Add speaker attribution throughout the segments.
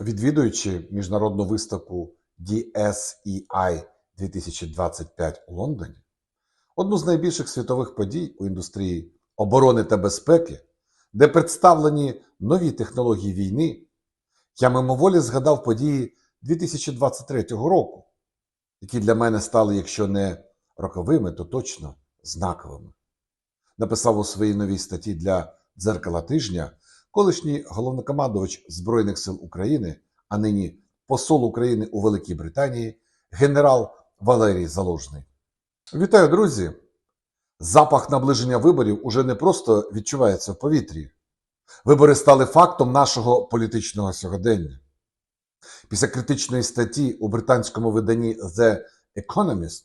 Speaker 1: Відвідуючи міжнародну виставку DSEI 2025 у Лондоні, одну з найбільших світових подій у індустрії оборони та безпеки, де представлені нові технології війни, я мимоволі згадав події 2023 року, які для мене стали, якщо не роковими, то точно знаковими. Написав у своїй новій статті для дзеркала тижня колишній головнокомандувач Збройних сил України, а нині посол України у Великій Британії, генерал Валерій Залужний. Вітаю, друзі! Запах наближення виборів уже не просто відчувається в повітрі. Вибори стали фактом нашого політичного сьогодення. Після критичної статті у британському виданні The Economist,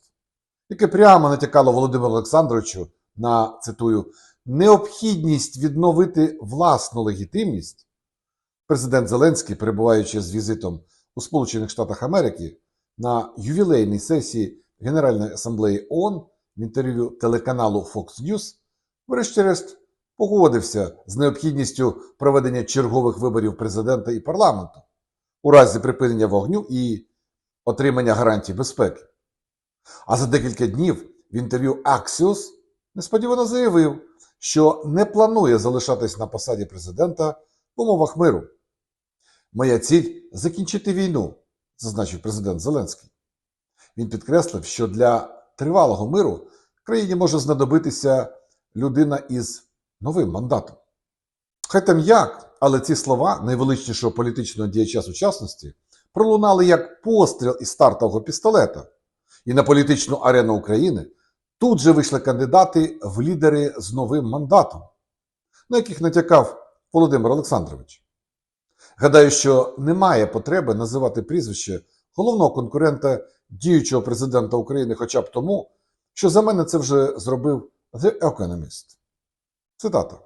Speaker 1: яке прямо натякало Володимиру Олександровичу на цитую необхідність відновити власну легітимність, президент Зеленський, перебуваючи з візитом у Сполучених Штатах Америки на ювілейній сесії Генеральної асамблеї ООН в інтерв'ю телеканалу Fox News, врешті-решт погодився з необхідністю проведення чергових виборів президента і парламенту у разі припинення вогню і отримання гарантій безпеки. А за декілька днів в інтерв'ю Axios несподівано заявив, що не планує залишатись на посаді президента в умовах миру. Моя ціль закінчити війну, зазначив президент Зеленський. Він підкреслив, що для тривалого миру країні може знадобитися людина із новим мандатом. Хай там як, але ці слова найвеличнішого політичного діяча сучасності пролунали як постріл із стартового пістолета, і на політичну арену України тут же вийшли кандидати в лідери з новим мандатом, на яких натякав Володимир Олександрович. Гадаю, що немає потреби називати прізвище головного конкурента діючого президента України хоча б тому, що за мене це вже зробив The Economist. Цитата.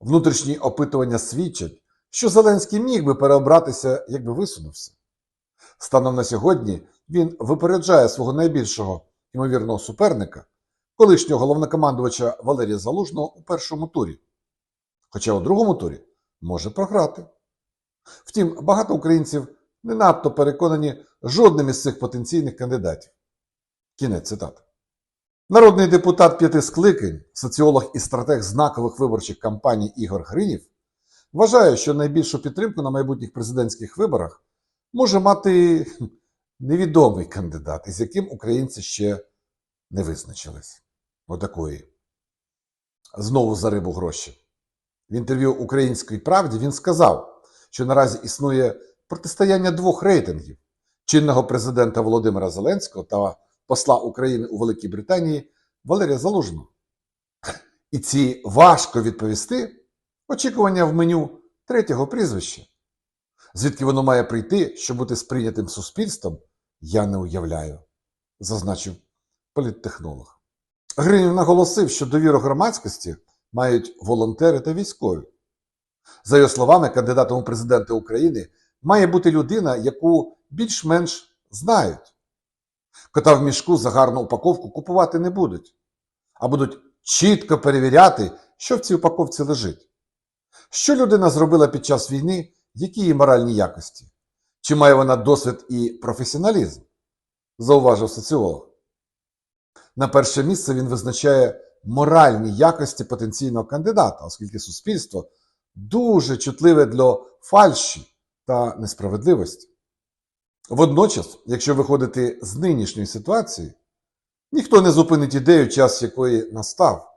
Speaker 1: Внутрішні опитування свідчать, що Зеленський міг би переобратися, якби висунувся. Станом на сьогодні він випереджає свого найбільшого ймовірного суперника, колишнього головнокомандувача Валерія Залужного у першому турі. Хоча у другому турі може програти. Втім, багато українців не надто переконані жодним із цих потенційних кандидатів. Кінець цитати. Народний депутат п'яти скликань, соціолог і стратег знакових виборчих кампаній Ігор Гринів, вважає, що найбільшу підтримку на майбутніх президентських виборах може мати невідомий кандидат, із яким українці ще не визначились. Отакої. Знову за рибу гроші. В інтерв'ю Українській правді він сказав, що наразі існує протистояння двох рейтингів чинного президента Володимира Зеленського та посла України у Великій Британії Валерія Залужного. І ці важко відповісти очікування в меню третього прізвища. Звідки воно має прийти, щоб бути сприйнятим суспільством, я не уявляю, зазначив політтехнолог. Гринів наголосив, що довіру громадськості мають волонтери та військові. За його словами, кандидатом у президенти України має бути людина, яку більш-менш знають. Кота в мішку за гарну упаковку купувати не будуть, а будуть чітко перевіряти, що в цій упаковці лежить. Що людина зробила під час війни, які її моральні якості? Чи має вона досвід і професіоналізм? Зауважив соціолог. На перше місце він визначає моральні якості потенційного кандидата, оскільки суспільство дуже чутливе для фальші та несправедливості. Водночас, якщо виходити з нинішньої ситуації, ніхто не зупинить ідею, час якої настав,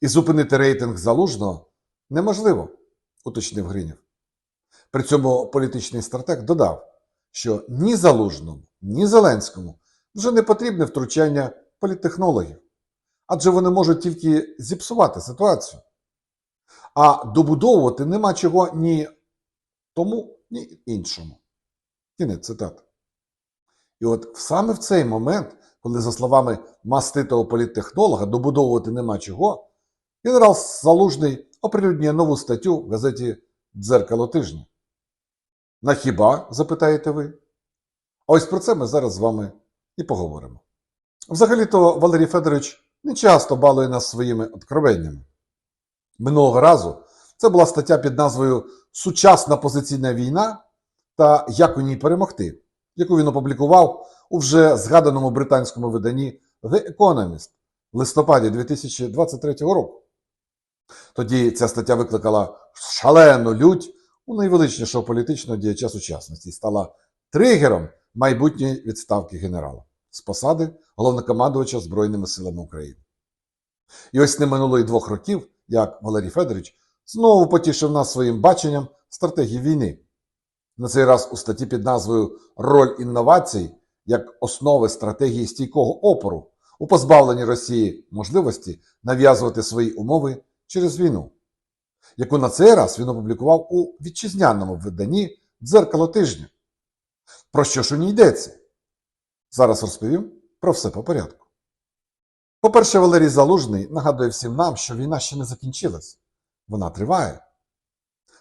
Speaker 1: і зупинити рейтинг залужного неможливо, уточнив Гринів. При цьому політичний стратег додав, що ні залужному, ні Зеленському вже не потрібне втручання політтехнологів, адже вони можуть тільки зіпсувати ситуацію. А добудовувати нема чого ні тому, ні іншому. Кінець цитати. І от саме в цей момент, коли, за словами маститого політтехнолога, добудовувати нема чого, генерал Залужний оприлюднює нову статтю в газеті Дзеркало тижня. На хіба, запитаєте ви? А ось про це ми зараз з вами і поговоримо. Взагалі-то Валерій Федорович не часто балує нас своїми откровеннями. Минулого разу це була стаття під назвою Сучасна позиційна війна та як у ній перемогти, яку він опублікував у вже згаданому британському виданні The Economist в листопаді 2023 року. Тоді ця стаття викликала шалену лють у найвеличнішого політичного діяча сучасності і стала тригером майбутньої відставки генерала з посади головнокомандувача Збройними силами України. І ось не минуло й двох років, як Валерій Федорович знову потішив нас своїм баченням стратегії війни. На цей раз у статті під назвою Роль інновацій як основи стратегії стійкого опору у позбавленні Росії можливості нав'язувати свої умови через війну, яку на цей раз він опублікував у вітчизняному виданні Дзеркало тижня. Про що ж у ній йдеться? Зараз розповім про все по порядку. По-перше, Валерій Залужний нагадує всім нам, що війна ще не закінчилась, вона триває.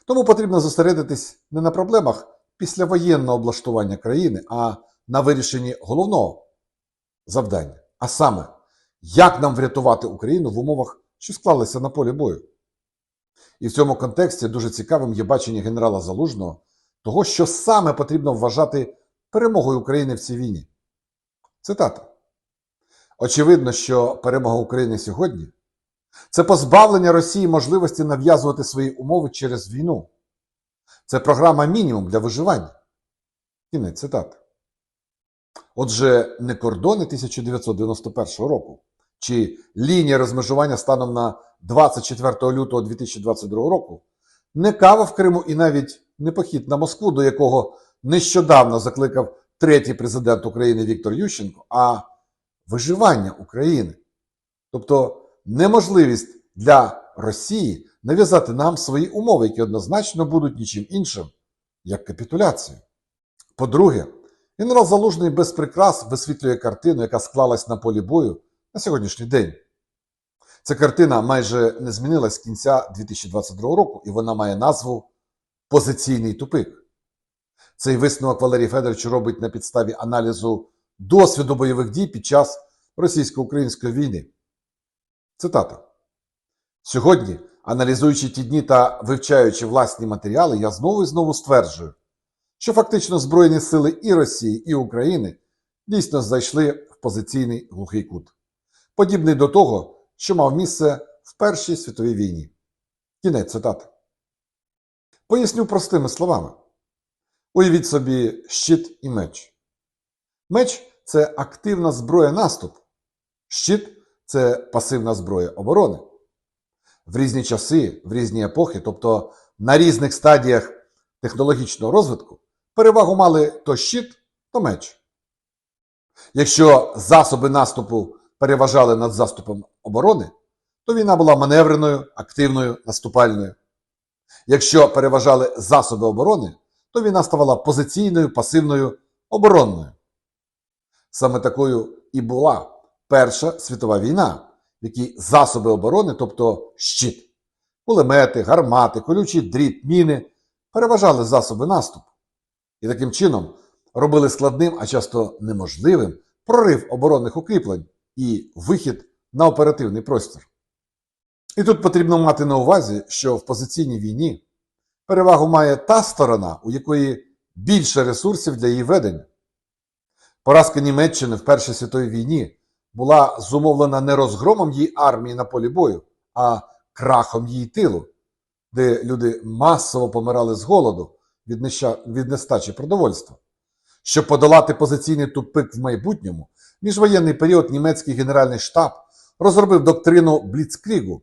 Speaker 1: Тому потрібно зосередитись не на проблемах післявоєнного облаштування країни, а на вирішенні головного завдання, а саме, як нам врятувати Україну в умовах, що склалися на полі бою. І в цьому контексті дуже цікавим є бачення генерала Залужного того, що саме потрібно вважати перемогою України в цій війні. Цитата. Очевидно, що перемога України сьогодні це позбавлення Росії можливості нав'язувати свої умови через війну. Це програма мінімум для виживання. Кінець цитати. Отже, не кордони 1991 року чи лінія розмежування станом на 24 лютого 2022 року, не кава в Криму і навіть не похід на Москву, до якого нещодавно закликав третій президент України Віктор Ющенко, а виживання України. Тобто неможливість для Росії нав'язати нам свої умови, які однозначно будуть нічим іншим, як капітуляцію. По-друге, генерал Залужний без прикрас висвітлює картину, яка склалась на полі бою на сьогоднішній день. Ця картина майже не змінилась з кінця 2022 року, і вона має назву Позиційний тупик. Цей висновок Валерій Федорович робить на підставі аналізу досвіду бойових дій під час російсько-української війни. Цитата. Сьогодні, аналізуючи ті дні та вивчаючи власні матеріали, я знову і знову стверджую, що фактично Збройні сили і Росії, і України дійсно зайшли в позиційний глухий кут, подібний до того, що мав місце в Першій світовій війні. Кінець цитати. Поясню простими словами. Уявіть собі щит і меч. Меч це активна зброя наступу. Щит це пасивна зброя оборони. В різні часи, в різні епохи, тобто на різних стадіях технологічного розвитку, перевагу мали то щит, то меч. Якщо засоби наступу переважали над заступом оборони, то війна була маневреною, активною, наступальною. Якщо переважали засоби оборони, то війна ставала позиційною, пасивною, оборонною. Саме такою і була Перша світова війна, в якій засоби оборони, тобто щит, кулемети, гармати, колючий дріт, міни, переважали засоби наступу. І таким чином робили складним, а часто неможливим прорив оборонних укріплень і вихід на оперативний простір. І тут потрібно мати на увазі, що в позиційній війні перевагу має та сторона, у якої більше ресурсів для її ведення. Поразка Німеччини в Першій світовій війні була зумовлена не розгромом її армії на полі бою, а крахом її тилу, де люди масово помирали з голоду від, нестачі продовольства. Щоб подолати позиційний тупик в майбутньому, міжвоєнний період німецький генеральний штаб розробив доктрину Бліцкрігу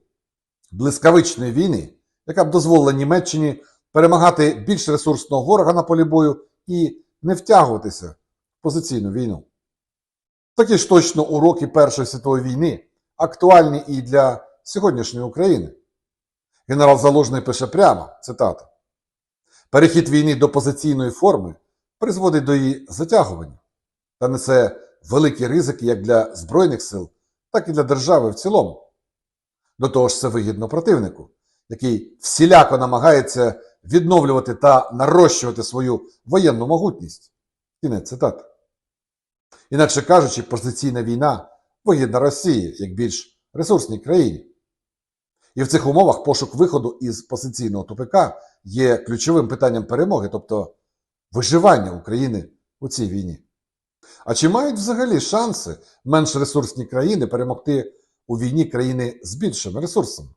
Speaker 1: блискавичної війни, яка б дозволила Німеччині перемагати більш ресурсного ворога на полі бою і не втягуватися в позиційну війну. Такі ж точно уроки Першої світової війни актуальні і для сьогоднішньої України. Генерал Залужний пише прямо, цитата, перехід війни до позиційної форми призводить до її затягування та несе великі ризики як для Збройних сил, так і для держави в цілому. До того ж, це вигідно противнику, який всіляко намагається відновлювати та нарощувати свою воєнну могутність. Кінець цитати. Інакше кажучи, позиційна війна вигідна Росії як більш ресурсній країні. І в цих умовах пошук виходу із позиційного тупика є ключовим питанням перемоги, тобто виживання України у цій війні. А чи мають взагалі шанси менш ресурсні країни перемогти у війні країни з більшими ресурсами?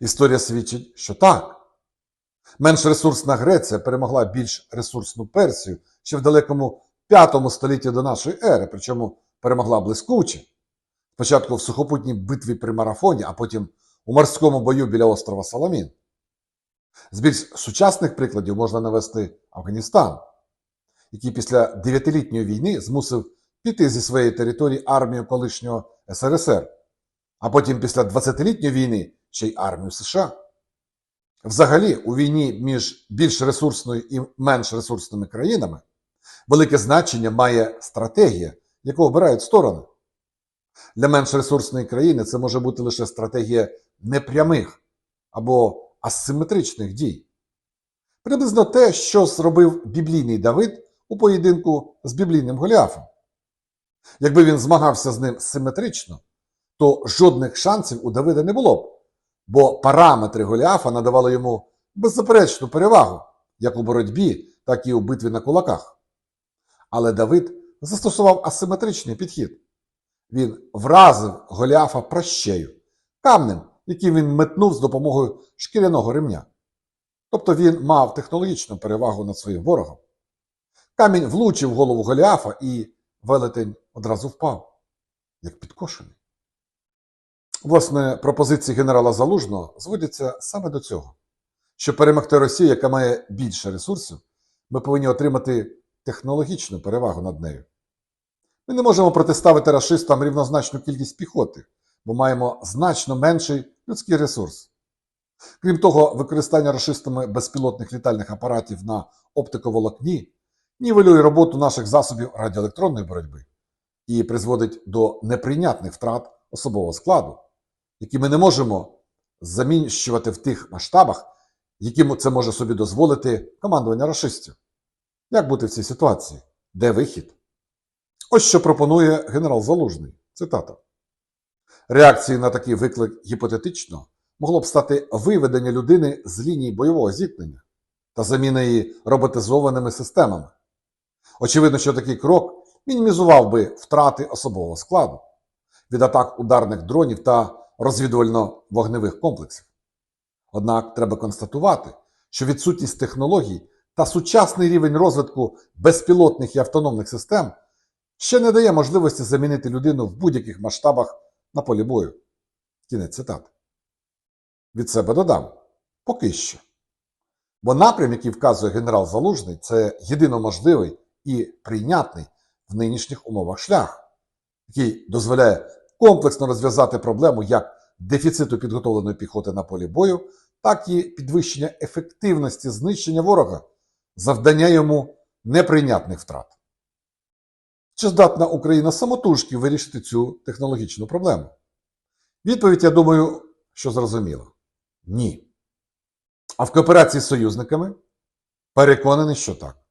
Speaker 1: Історія свідчить, що так. Менш ресурсна Греція перемогла більш ресурсну Персію ще в далекому 5 столітті до нашої ери, причому перемогла блискуче. Спочатку в сухопутній битві при марафоні, а потім у морському бою біля острова Саламін. З більш сучасних прикладів можна навести Афганістан, який після дев'ятилітньої війни змусив піти зі своєї території армію колишнього СРСР, а потім після 20-літньої війни ще й армію США. Взагалі, у війні між більш ресурсною і менш ресурсними країнами велике значення має стратегія, яку обирають сторони. Для менш ресурсної країни це може бути лише стратегія непрямих або асиметричних дій. Приблизно те, що зробив біблійний Давид у поєдинку з біблійним Голіафом. Якби він змагався з ним симетрично, то жодних шансів у Давида не було б, бо параметри Голіафа надавали йому беззаперечну перевагу як у боротьбі, так і у битві на кулаках. Але Давид застосував асиметричний підхід. Він вразив Голіафа пращею, камнем, який він метнув з допомогою шкіряного ремня. Тобто він мав технологічну перевагу над своїм ворогом. Камінь влучив в голову Голіафа, і велетень одразу впав, як підкошений. Власне, пропозиції генерала Залужного зводяться саме до цього. Щоб перемогти Росію, яка має більше ресурсів, ми повинні отримати технологічну перевагу над нею. Ми не можемо протиставити расистам рівнозначну кількість піхоти, бо маємо значно менший людський ресурс. Крім того, використання расистами безпілотних літальних апаратів на оптиковолокні нівелює роботу наших засобів радіоелектронної боротьби і призводить до неприйнятних втрат особового складу, які ми не можемо заміщувати в тих масштабах, яким це може собі дозволити командування расистів. Як бути в цій ситуації? Де вихід? Ось що пропонує генерал Залужний. Цитата. Реакцією на такий виклик гіпотетично могло б стати виведення людини з лінії бойового зіткнення та заміна її роботизованими системами. Очевидно, що такий крок мінімізував би втрати особового складу від атак ударних дронів та розвідувально-вогневих комплексів. Однак треба констатувати, що відсутність технологій та сучасний рівень розвитку безпілотних і автономних систем ще не дає можливості замінити людину в будь-яких масштабах на полі бою. Кінець цитати. Від себе додам. Поки що. Бо напрям, який вказує генерал Залужний, це єдино можливий і прийнятний в нинішніх умовах шлях, який дозволяє комплексно розв'язати проблему як дефіциту підготовленої піхоти на полі бою, так і підвищення ефективності знищення ворога, завдання йому неприйнятних втрат. Чи здатна Україна самотужки вирішити цю технологічну проблему? Відповідь, я думаю, що зрозуміла. Ні. А в кооперації з союзниками переконаний, що так.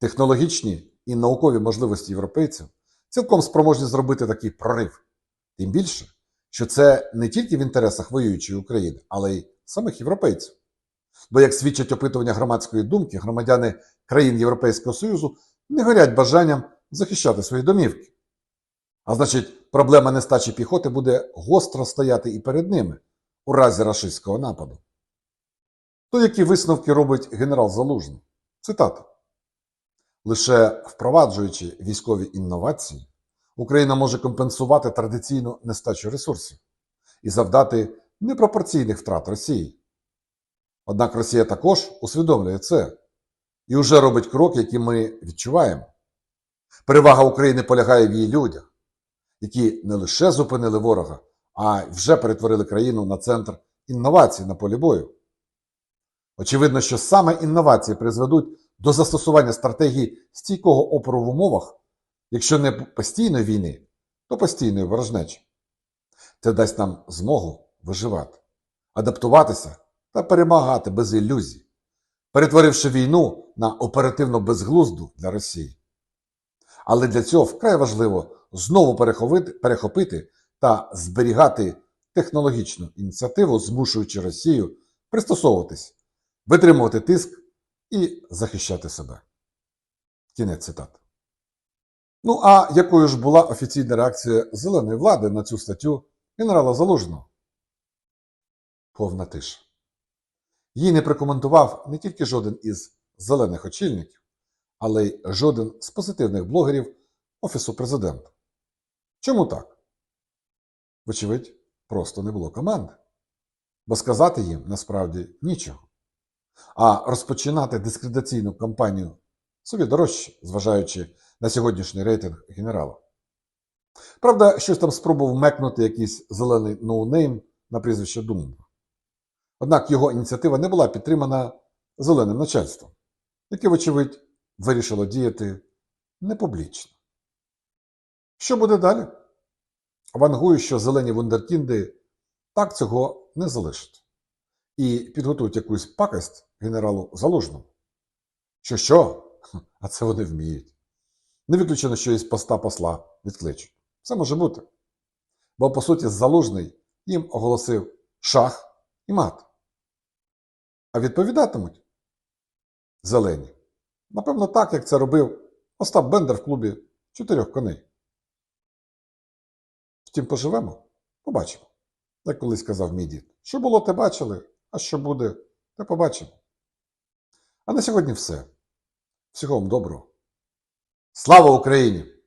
Speaker 1: Технологічні і наукові можливості європейців цілком спроможні зробити такий прорив. Тим більше, що це не тільки в інтересах воюючої України, але й самих європейців. Бо, як свідчать опитування громадської думки, громадяни країн Європейського Союзу не горять бажанням захищати свої домівки. А значить, проблема нестачі піхоти буде гостро стояти і перед ними у разі рашистського нападу. То які висновки робить генерал Залужний? Цитата. Лише впроваджуючи військові інновації, Україна може компенсувати традиційну нестачу ресурсів і завдати непропорційних втрат Росії. Однак Росія також усвідомлює це і вже робить крок, який ми відчуваємо. Перевага України полягає в її людях, які не лише зупинили ворога, а вже перетворили країну на центр інновацій на полі бою. Очевидно, що саме інновації призведуть до застосування стратегії стійкого опору в умовах, якщо не постійної війни, то постійної ворожнечі. Це дасть нам змогу виживати, адаптуватися та перемагати без ілюзій, перетворивши війну на оперативно безглузду для Росії. Але для цього вкрай важливо знову перехопити та зберігати технологічну ініціативу, змушуючи Росію пристосовуватись, витримувати тиск і захищати себе. Кінець цитати. Ну а якою ж була офіційна реакція зеленої влади на цю статтю генерала Залужного? Повна тиша. Її не прокоментував не тільки жоден із зелених очільників, але й жоден з позитивних блогерів Офісу президента. Чому так? Вочевидь, просто не було команди. Бо сказати їм насправді нічого. А розпочинати дискредитаційну кампанію собі дорожче, зважаючи на сьогоднішній рейтинг генерала. Правда, щось там спробував мекнути якийсь зелений ноунейм на прізвище Думба. Однак його ініціатива не була підтримана зеленим начальством, яке, вочевидь, вирішило діяти непублічно. Що буде далі? Вангую, що зелені вундеркінди так цього не залишать. І підготують якусь пакость генералу Залужному. Що що? А це вони вміють. Не виключено, що із поста посла відкличуть. Все може бути. Бо, по суті, залужний їм оголосив шах і мат. А відповідатимуть зелені. Напевно, так, як це робив Остап Бендер в клубі чотирьох коней. Втім, поживемо, побачимо. Як колись казав мій дід. Що було, те бачили, а що буде, те побачимо. А на сьогодні все. Всього вам доброго. Слава Україні!